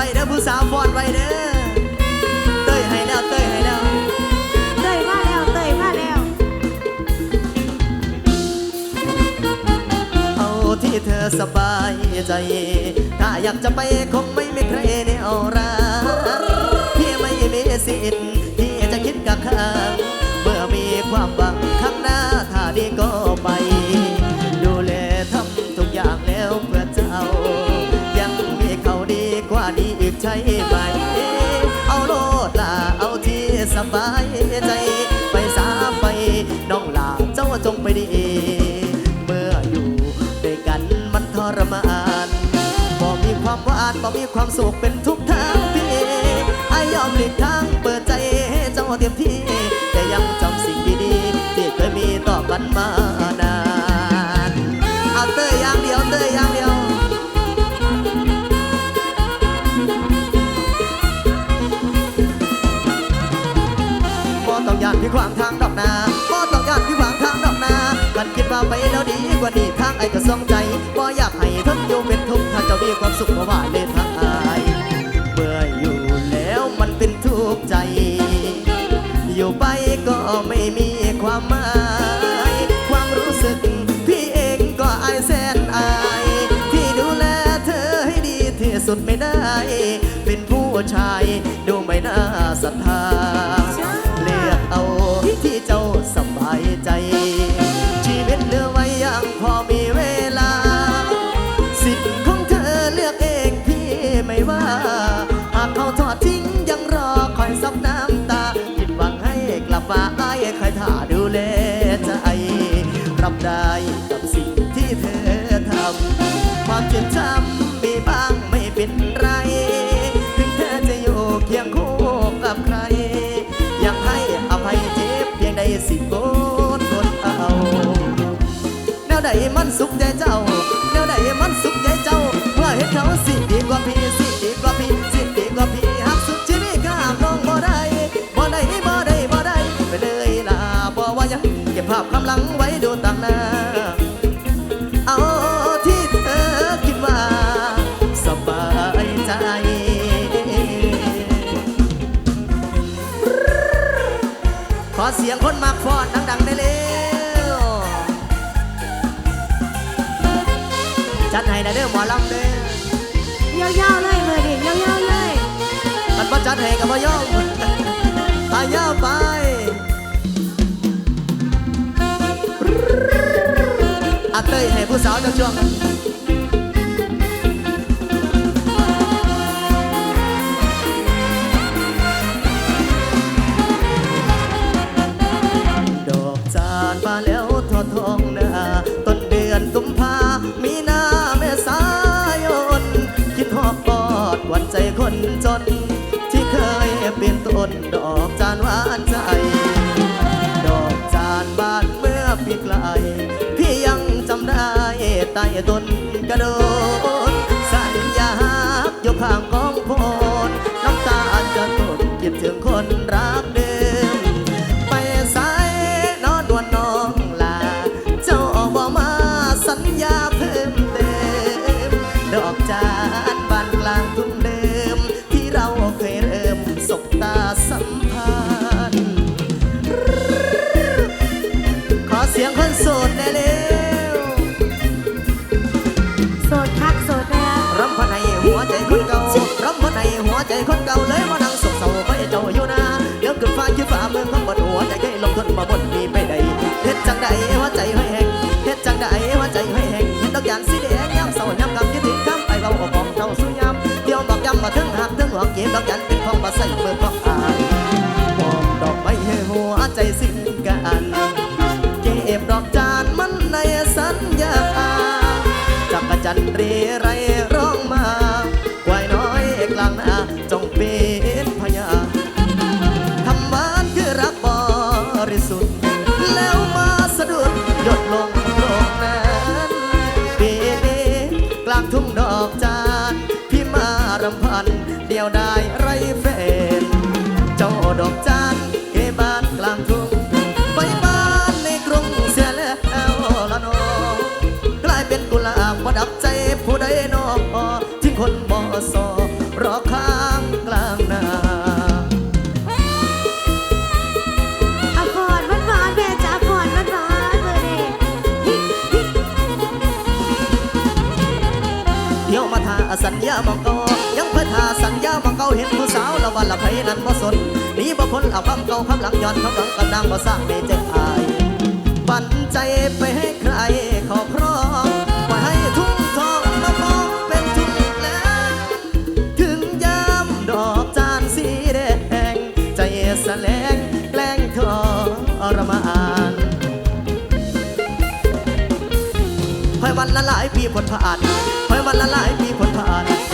ว้เด้อผู้สาวฟอนไว้เด้อเต้ยให้แล้วเต้ยให้แล้วเตยมาแล้วเตยมาแล้ว เอาที่เธอสบายใจ ถ้าอยากจะไปคงไม่มีใครในเอาราพี่ไม่มีสิทธิ์ ใช่ไปเอาโลดล่ะเอาที่สบายใจ ไปสาไปน้องลาเจ้าจงไปดี เมื่ออยู่ด้วยกันมันทรมานบ่มีความหวานบ่มีความสุขเป็น คิดว่าไปแล้วดีกว่านี้ทางไอ้ก็สองใจบ่อยากให้ทนอยู่เป็นทุกข์ถ้าเจ้ามีความสุขเพราะว่าเลทางไอ้เบื่ออยู่แล้วมันเป็นทุกข์ใจ อยู่ไปก็ไม่มีความหมาย ความรู้สึกพี่เองก็อายแสนอายพี่ดูแลเธอให้ดีที่สุดไม่ได้ เป็นผู้ชาย บช้ำมีบ้างไม่เป็นไร ถึงเธอจะอยู่เคียงคู่กับใครยังให้อภัยเจ็บเพียงใดสิบโกนคนเอาแนวใดมันสุขใจเจ้าัดให้ได้เด้อหมอลำเด้อยาวๆเลยมือดิยาวๆเลยมันบ่จัดให้กับบ่ยอมพายาไปอัเต้ยให้ผู้สาวจ้าช่วง ดอกจานหวานใจ ดอกจานบานเมื่อปีไกล พี่ยังจำได้ใต้ต้นกระโดด ใจคนเก่า ยวได้ ไผนั้นบ่สนนีบ่พ้นเอาความเก่าความหลังย้อนความหลังกันนางบ่สร้างในเจ็บอายปั่นใจไปให้ใครขอพร้อมปล่อยให้ทุ่งทองมาพอเป็นทุกข์แล้ว ถึงยามดอกจานสีแดง ใจแสลงแกล้งทรมานคอยวันละหลายปีผลผ่านคอยวันละหลายปีผลผ่าน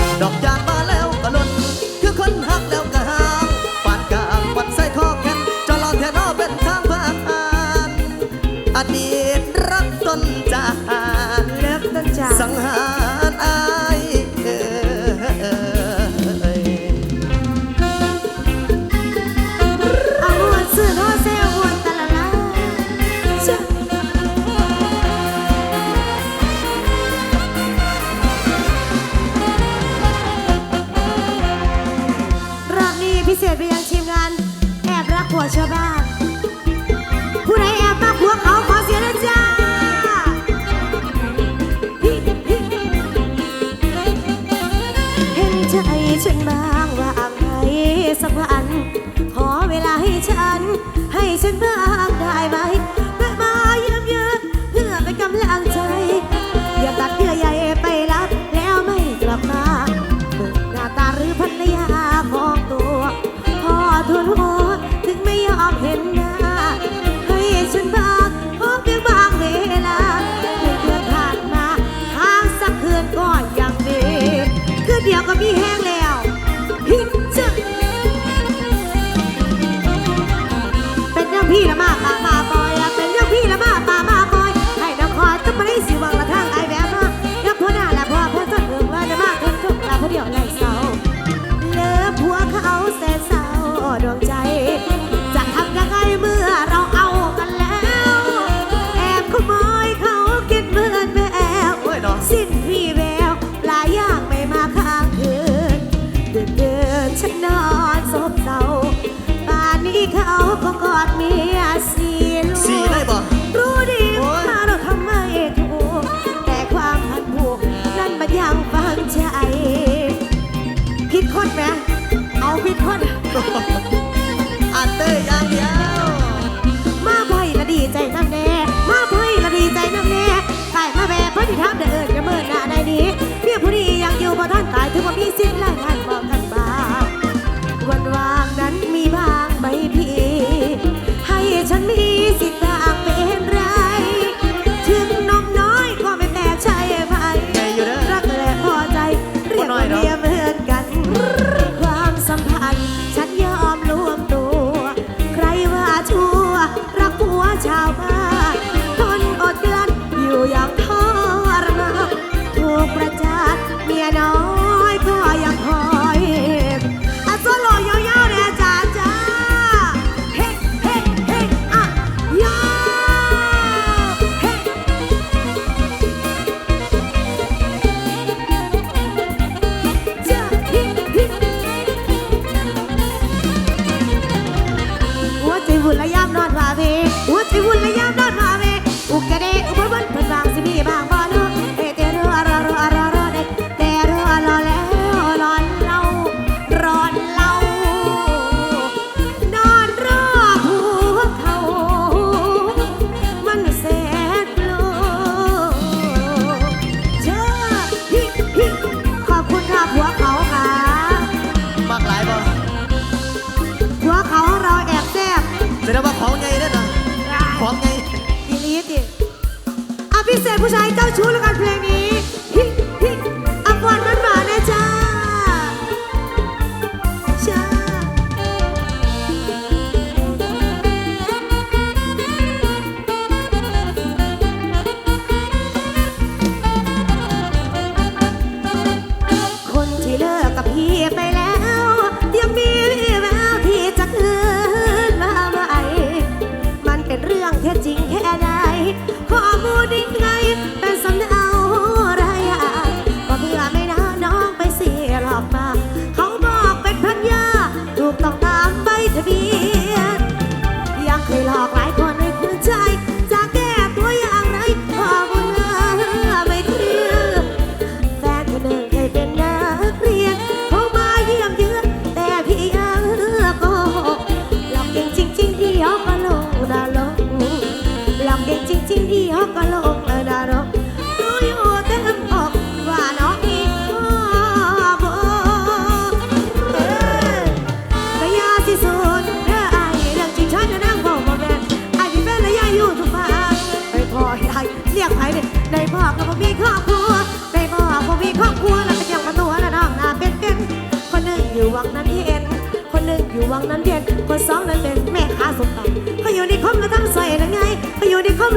ผู้ชายเจ้าชู้แล้วกันเพลง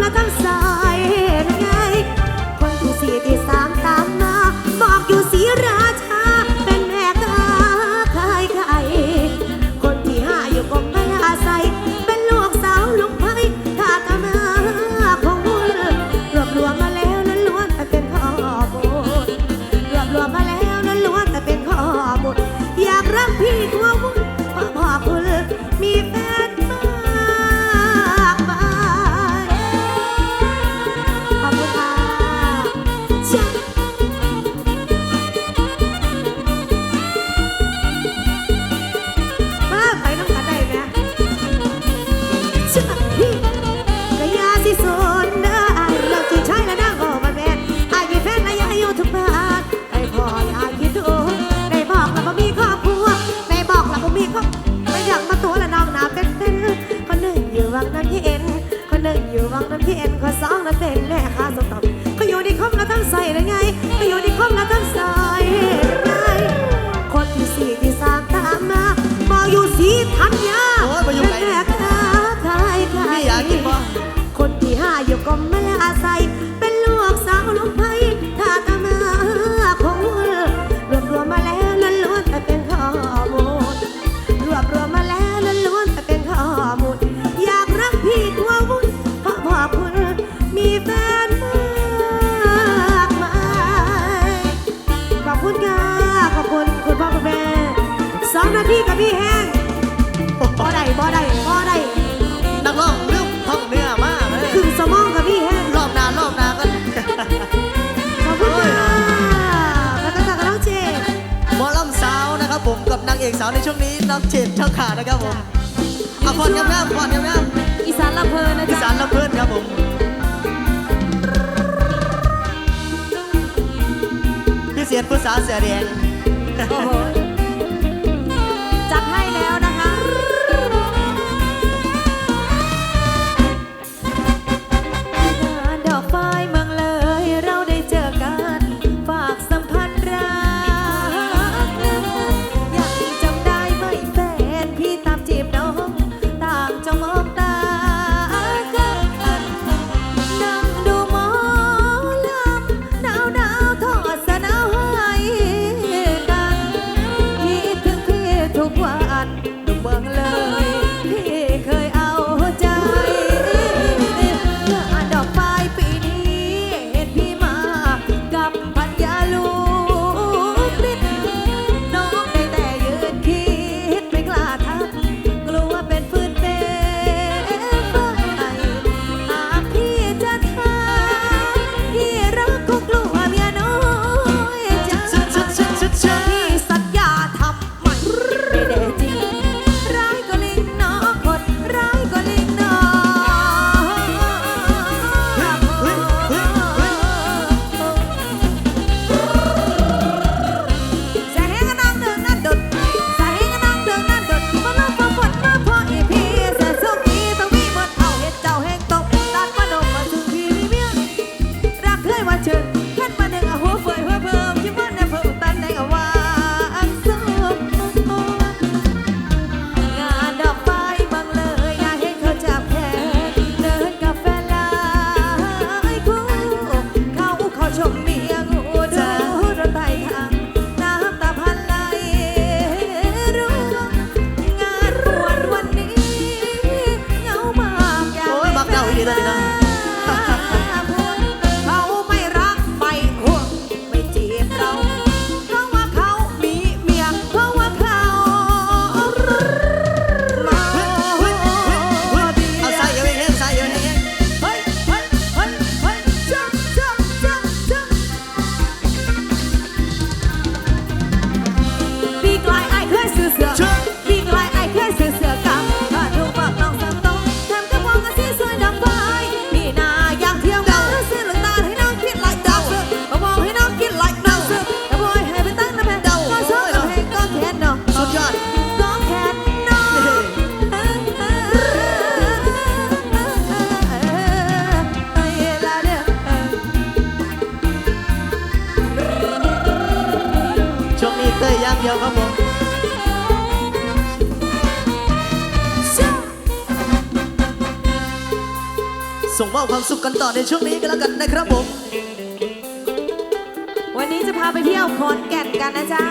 打扫 ก็มาอาศัย นางเอกสาวในช่วงนี้น้องเจดช่องขาดนะครับผมอะผ่อนกันแล้วผ่อนกันแล้วอีสานลำเพลินนะจ๊ะอีสานลำเพลินครับผมพี่เสียดผู้สาวเสียแดง โอ้โห สุขกันต่อในช่วงนี้กันแล้วกันนะครับผม วันนี้จะพาไปเที่ยวคอนแก่นกันนะจ๊ะ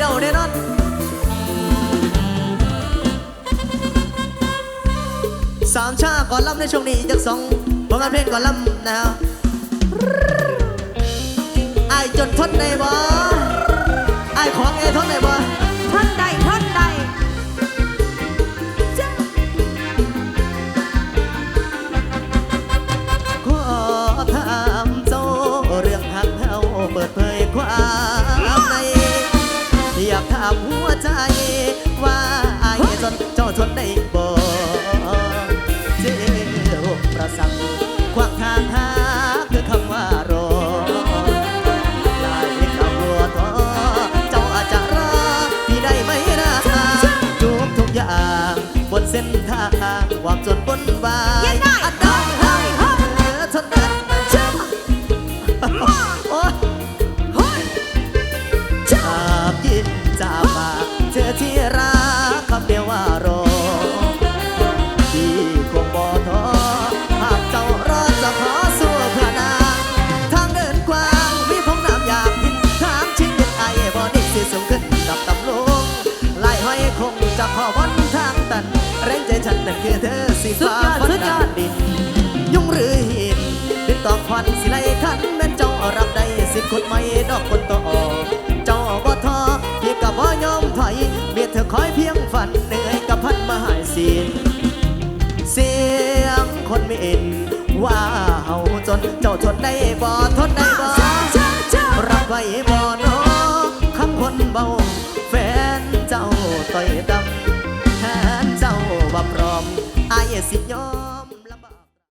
เดาแน่นอนสามชาก่อนล่ำในช่วงนี้จากสองผลงานเพลงก่อนล่ำนะครัไอจดทนในบ่ไอของเอทนในบ่ ฉันนั้นคือเธอสีสุดฟ้ายอดฟ้าสุดยอดดินยุ่งหรือหินเป็นตอกควันสิไลคันแม่นเจ้ารับได้สิบคนไม่ดอกคนต่อเจ้าบ่ท้อพี่กับบ่ยอมถอยเบียดเธอคอยเพียงฝันเหนื่อยกับพันมาหายสินเสียงคนไม่เอ็นว่าเฮาจนเจ้าทนได้บ่ทนได้บ่รับไว้บ่เน้อคำคนเบาแฟนเจ้าต่อยดำแทนเจ้า ว่าพร้อมอายสิยอม